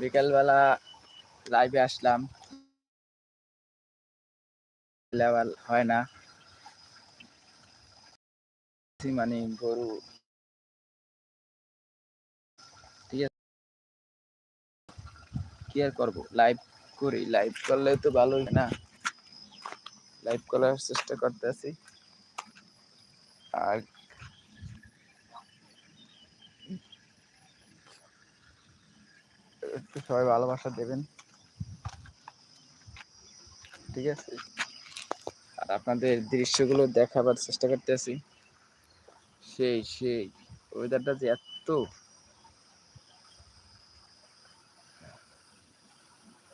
বিকালবেলা লাইভে আসলাম। লেভেল হয় না। মানে গরু। ঠিক আছে। কি আর করব? লাইভ করি। লাইভ করলে তো ভালোই না। লাইভ করার চেষ্টা করতেছি। আর একটু সবাই ভালোবাসা দেবেন। ঠিক আছে? আর আপনাদের দৃশ্যগুলো দেখাবার চেষ্টা করতেছি। সেই সেই ওয়েদারটা যে এত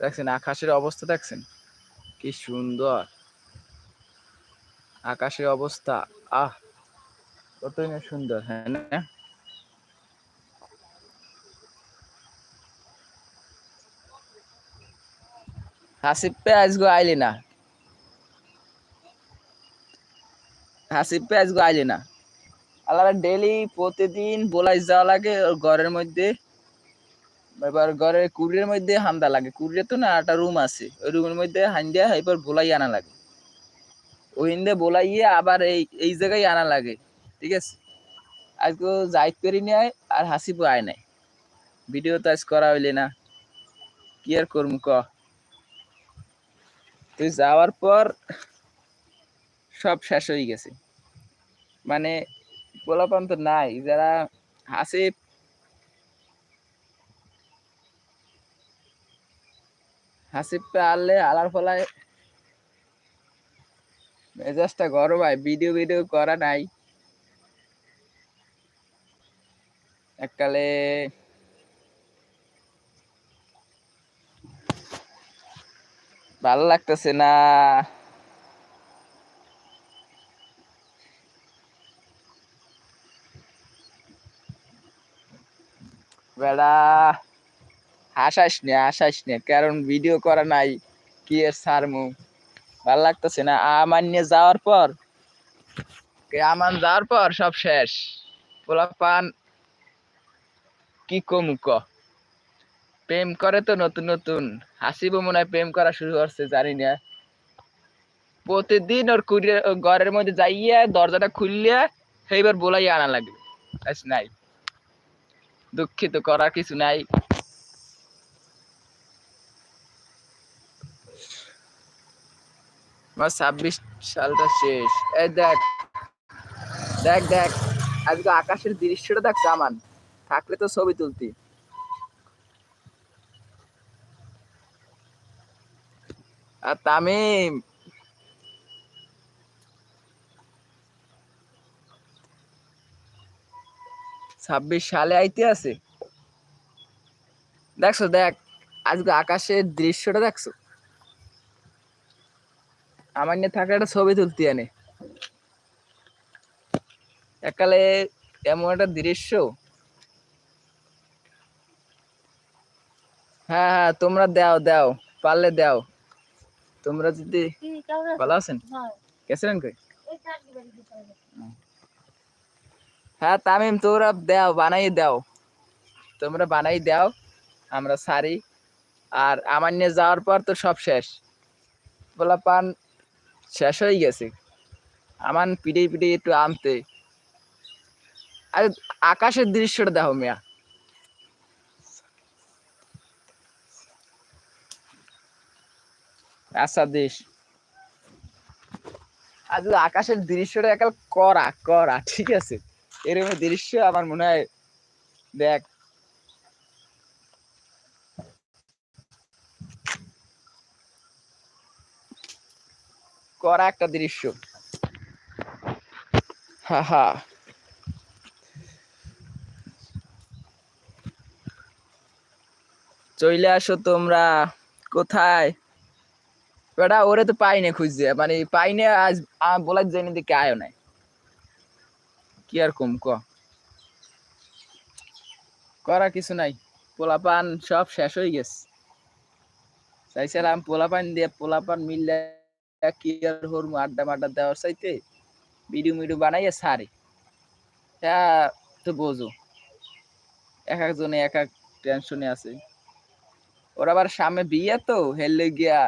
দেখছেন, আকাশের অবস্থা দেখছেন? কি সুন্দর। আকাশের অবস্থা, আহ, কতই না সুন্দর হ্যাঁ না? হাসিব পে আজগো আইলি না হাসিব পে আজগো না আল্লাহ ডেলি প্রতিদিন বলাই যাওয়া লাগে ওর ঘরের মধ্যে। এবার ঘরের কুড়ির মধ্যে হান্দা লাগে। কুড়িয়ে তো না একটা রুম আছে। ওই রুমের মধ্যে হান্দিয়া এবার বলাই আনা লাগে। ওই বলাইয়ে আবার এই এই জায়গায় আনা লাগে। ঠিক আছে? আজকে যাইত করি নেয় আর হাসিবো আয় নাই। ভিডিও তো আজ করা হইলে না। কি আর করব ক? তুই যাওয়ার পর সব শেষ হয়ে গেছে। মানে পোলাপান তো নাই, যারা হাসিব হাসিবটা আনলে আলার ফলায় মেজাজটা গরম হয় ভিডিও ভিডিও করা নাই। এককালে ভালো লাগতেছে না। বেড়া, হাসাস নে হাসাস নে, কারণ ভিডিও করা নাই, কি এর সারমু? ভালো লাগতেছে না। আমার নিয়ে যাওয়ার পর আমার যাওয়ার পর সব শেষ। পোলা পান, কি কমুক প্রেম করে তো নতুন নতুন। হাসিব মনে হয় প্রেম করা শুরু করছে, জানি না। প্রতিদিন ওর কুড়িয়ে ঘরের মধ্যে যাইয়া দরজাটা খুললিয়া সেইবার বলাই আনা লাগবে। নাই। দুঃখিত, করার কিছু নাই। আমার ছাব্বিশ সালটা শেষ। এই দেখ দেখ দেখ। আজকে আকাশের দৃশ্যটা দেখ সামান থাকলে তো ছবি তুলতি। আর তামিম। ছাব্বিশ সালে আইতে আছে। দেখছ, দেখ, আজকে আকাশের দৃশ্যটা দেখছ? আমার নিয়ে থাকলে একটা ছবি তুলতে আনে একালে এমন একটা দৃশ্য। হ্যাঁ হ্যাঁ তোমরা দাও দাও, পারলে দাও। তোমরা যদি ভালো আছেন? গেছিলেন কই? হ্যাঁ তামিম তোমরা দাও বানাই দাও। তোমরা বানাই দাও আমরা সারি। আর আমার নিয়ে যাওয়ার পর তো সব শেষ। বলা পান শেষ হয়ে গেছে। আমার পিঠে পিঠে একটু আনতে। আরে আকাশের দৃশ্যটা দেখো মিয়া। আচ্ছা দেশ আজ আকাশের দৃশ্যটা একাল করা করা ঠিক আছে। এরকম দৃশ্য আমার মনে হয়, দেখ। করা একটা দৃশ্য। হা হা। চলে আসো তোমরা। কোথায়? বেটা, ওরে তো পাই না খুঁজছে। মানে পাই না আজ বলার জন্য দিকে আয়ো নাই। কি আর কম, ক? করা কিছু নাই। পোলাপান সব শেষ হয়ে গেছে। চাইছিলাম পোলাপান দিয়ে পোলাপান মিললে কি আর হরমু আড্ডা মাড্ডা দেওয়ার চাইতে ভিডিও মিডিও বানাইয়া সারে হ্যাঁ তো বোঝো। এক একজনে এক এক টেনশনে আছে। ওর আবার সামনে বিয়ে তো হেললে গিয়া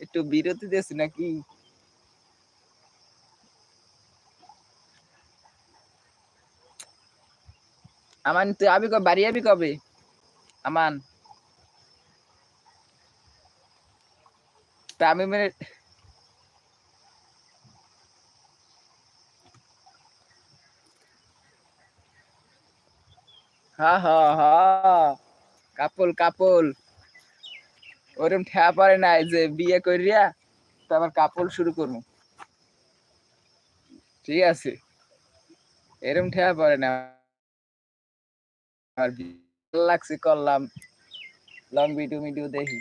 একটু বিরতি দিয়েছি নাকি? আমান, তুই আবি কবে বাড়ি আবি কবে? আমান। তা আমি মানে হ্যাঁ হ্যাঁ হ্যাঁ কাপল কাপল। ওরম ঠেয়া পারে নাই যে বিয়ে করিয়া তারপর কাপল শুরু করব ঠিক আছে? এরম ঠেয়া পারে না আর লাগছে করলাম। লং ভিডিও ভিডিও দেখি।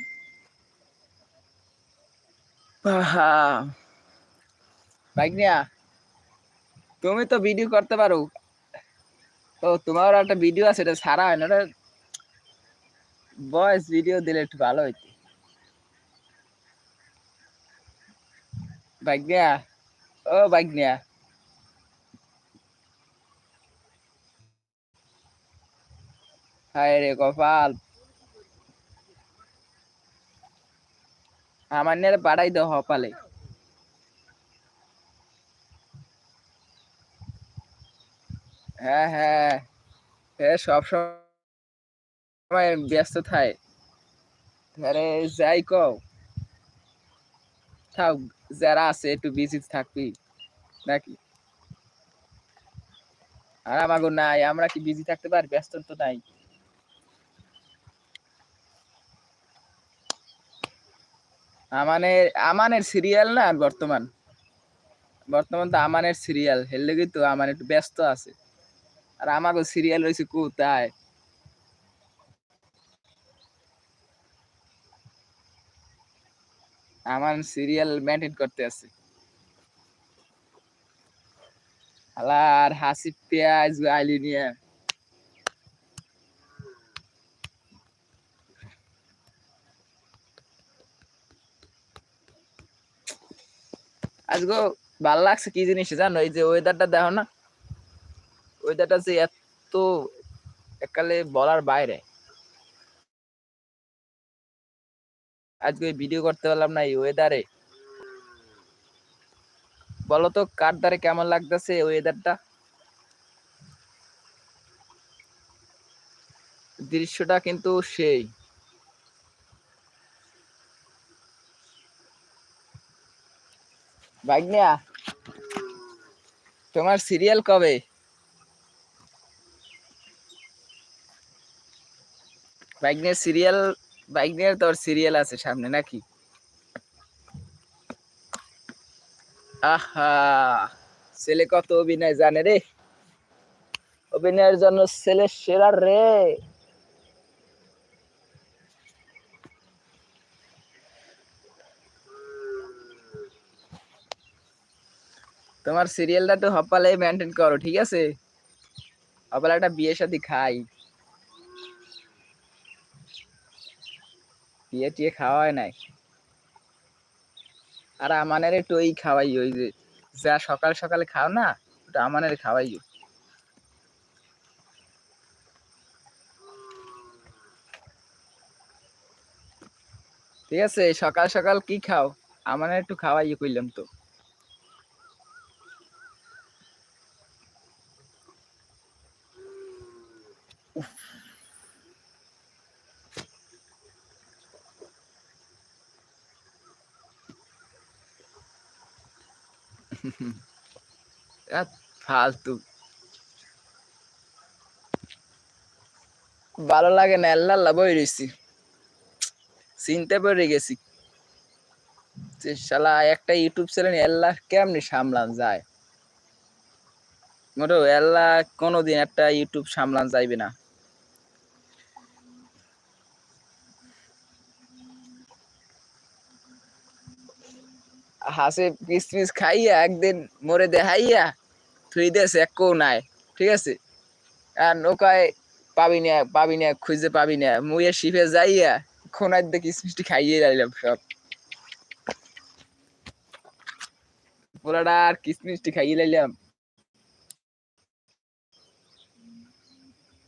ভাগ্নিয়া, তুমি তো ভিডিও করতে পারো। তো তোমার একটা ভিডিও আছে, এটা সারা হয় না। ওটা ভিডিও দিলে একটু ভালো হইতো। ভাগ্নিয়া ও ভাগ্নিয়া হায় রে কপাল। আমার নিয়ে বাড়াই দাও হপালে। হ্যাঁ হ্যাঁ। হ্যাঁ সব সময় ব্যস্ত থাকে যাই কও। থাক যারা আছে একটু বিজি থাকবি নাকি আর আমাগো নাই, আমরা কি বিজি থাকতে পারি? ব্যস্ত তো নাই। আমানের আমানের সিরিয়াল না বর্তমান? বর্তমান তো আমানের সিরিয়াল হেললে তো আমার একটু ব্যস্ত আছে। আর আমাকে সিরিয়াল রয়েছে কোথায়? আমার সিরিয়াল মেনটেন করতে আছে। আর হাসি পেঁয়াজ আইলি নিয়ে। আজকে ভালো লাগছে কি জিনিস জানো? এই যে ওয়েদারটা দেখো না? ওয়েদারটা যে এত একালে বলার বাইরে। আজকে ভিডিও করতে পারলাম না এই ওয়েদারে বলো তো কার দ্বারে কেমন লাগতেছে ওয়েদারটা দৃশ্যটা কিন্তু সেই। ভাগ্নিয়া তোমার সিরিয়াল কবে? বাইকনের সিরিয়াল বাইকনের তোর সিরিয়াল আছে সামনে নাকি? আহা, ছেলে কত অভিনয় জানে রে? অভিনয়ের জন্য ছেলে সেরা রে। তোমার সিরিয়ালটা তো হপালে মেনটেন করো, ঠিক আছে? হপালে একটা বিয়ে শাদি খাই। বিয়ে টিয়ে খাওয়া হয় নাই। আর আমানের একটু ওই খাওয়াই, ওই যে যা সকাল সকালে খাও না, ওটা আমানের খাওয়াই। ঠিক আছে, সকাল সকাল কি খাও? আমার একটু খাওয়াই কইলাম তো। ফালতু। ভালো লাগে না, আল্লাহ বই রয়েছি চিনতে পেরে গেছি। শালা একটা ইউটিউব চ্যানেল আল্লাহ কেমনি সামলান যায়? মোটো আল্লাহ কোনোদিন একটা ইউটিউব সামলান যাইবে না। হাসে পিস পিস খাইয়া একদিন মরে দেখাইয়া থুই দেছে একও নাই, ঠিক আছে? আর নৌকায় পাবি না পাবি না, খুঁজে পাবি না। মুয়ে শিপে যাইয়া খোনার দিয়ে কিসমিসটি খাইয়ে যাইলাম সব। পোলাটা আর কিসমিসটি খাইয়ে লাইলাম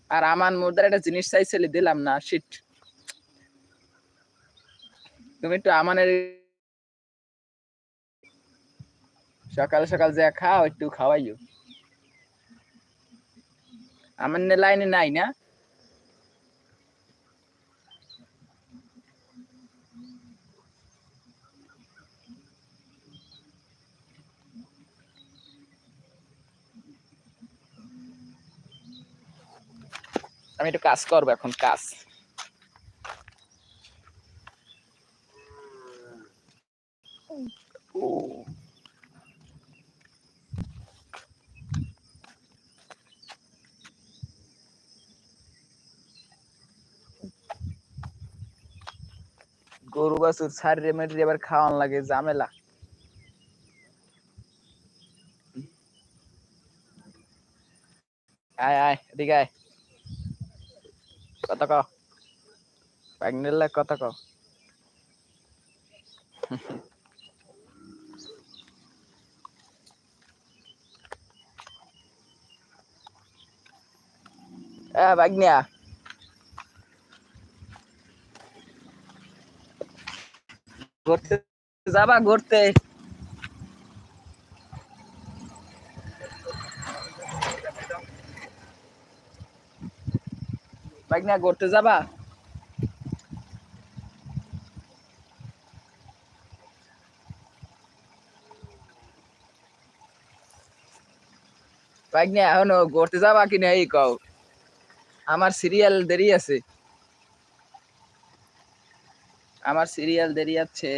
আর আমার মোদার একটা জিনিস চাইছিলে দিলাম না, শিট। তুমি একটু আমানের সকাল সকাল যা খাও, একটু খাওয়াইও। আমার লাইনে নাই না। আমি একটু কাজ করব এখন, কাজ। ও গরু বাছুর ছাড়িয়ে মেরে এবার খাওয়ান লাগে, ঝামেলা। আয় আয়, এদিকে আয়। কত ক প্যাগনেল কত ক হ্যাঁ বাগনিয়া ঘুরতে যাবা, ঘুরতে? বাগনিয়া ঘুরতে যাবা? বাগনিয়া এখনও ঘুরতে যাবা কিনা এই কও। আমার সিরিয়াল দেরি আছে। আমার সিরিয়াল দেরি আছে।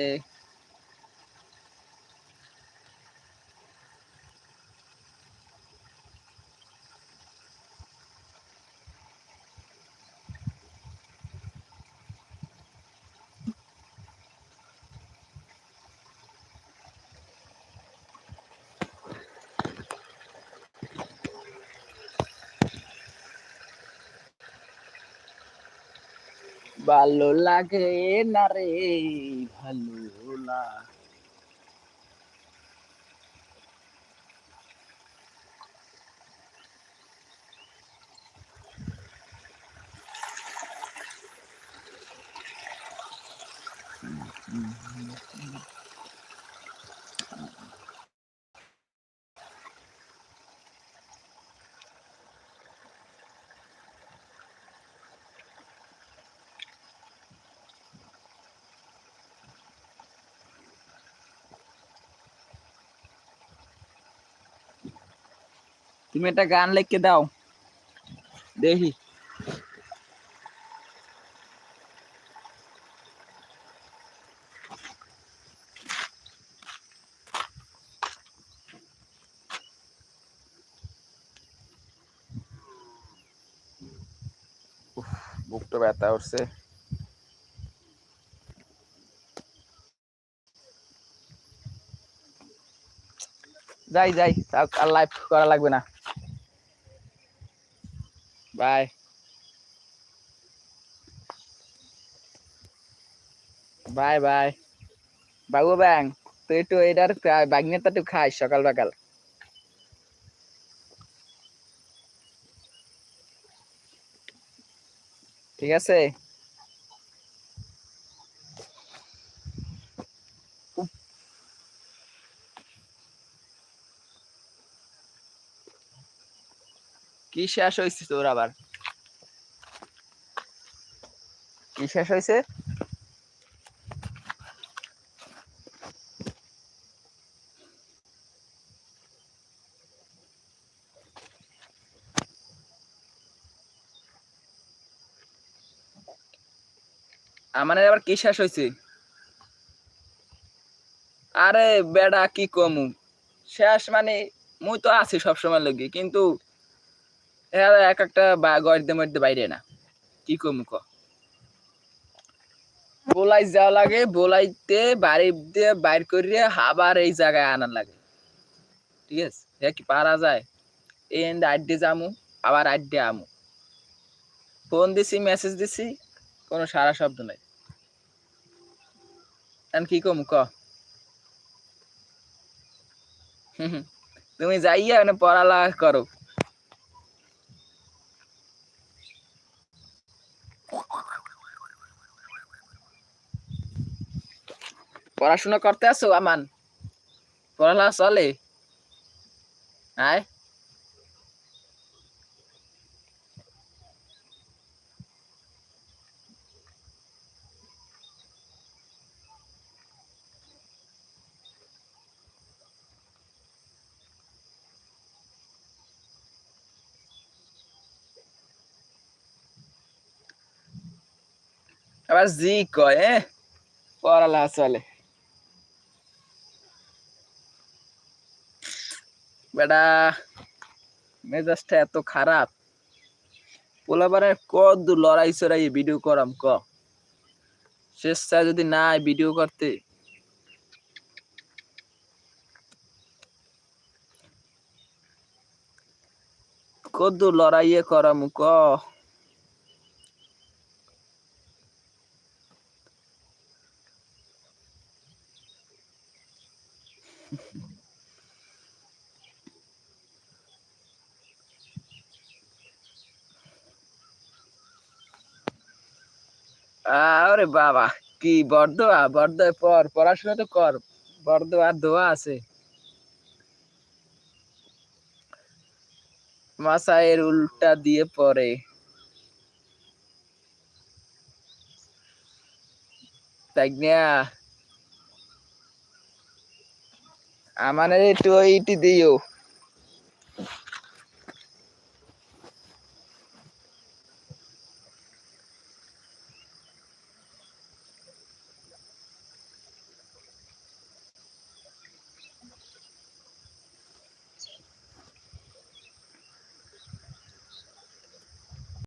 ভালো লাগে না রে ভালো লাগে তুমি একটা গান লিখে দাও। দেখি। বুকটা ব্যথা উঠছে যাই যাই তাও আর লাইভ করা লাগবে না। বাই বাই বাই বাবু ব্যাং, তুই একটু এটার বাগনেটা একটু খাই সকাল সকাল। ঠিক আছে? কি শেষ হয়েছে তোর আবার? কি শেষ হয়েছে আমার আবার কি শেষ হয়েছে আরে বেডা, কি কমু? শেষ মানে মুই তো আছি সবসময় লগে, কিন্তু এরা এক একটা গর্দের মধ্যে বাইরে না। কি কমু ক? বোলাই যাওয়া লাগে, বোলাইতে, বাড়ি দিয়ে বাইর করিয়ে আবার এই জায়গায় আনার লাগে। ঠিক আছে? কি পারা যায়? এই এন্ড আড্ডে যামু, আবার আড্ডে আমু। ফোন দিছি, মেসেজ দিছি, কোনো সারা শব্দ নাই। কি কমু ক। তুমি যাইয়া পড়ালেখা করো। পড়াশোনা করতে আসো আমান? পড়ালেখা চলে? আয়। আবার জি কয় এ পড়ালেখা চলে। বেটা, মেজাজটা এত খারাপ। পোলাবারের কত দূর লড়াই চড়াই ভিডিও করাম, ক। চেষ্টা যদি নাই ভিডিও করতে। কত লড়াইয়ে করাম, ক। আরে বাবা, কি বরদোয়া বরদোয়া পর পড়াশোনা তো কর, বরদোয়ার দোয়া আছে। মাসায়ের উল্টা দিয়ে না আমাদের একটু ওইটি দিও।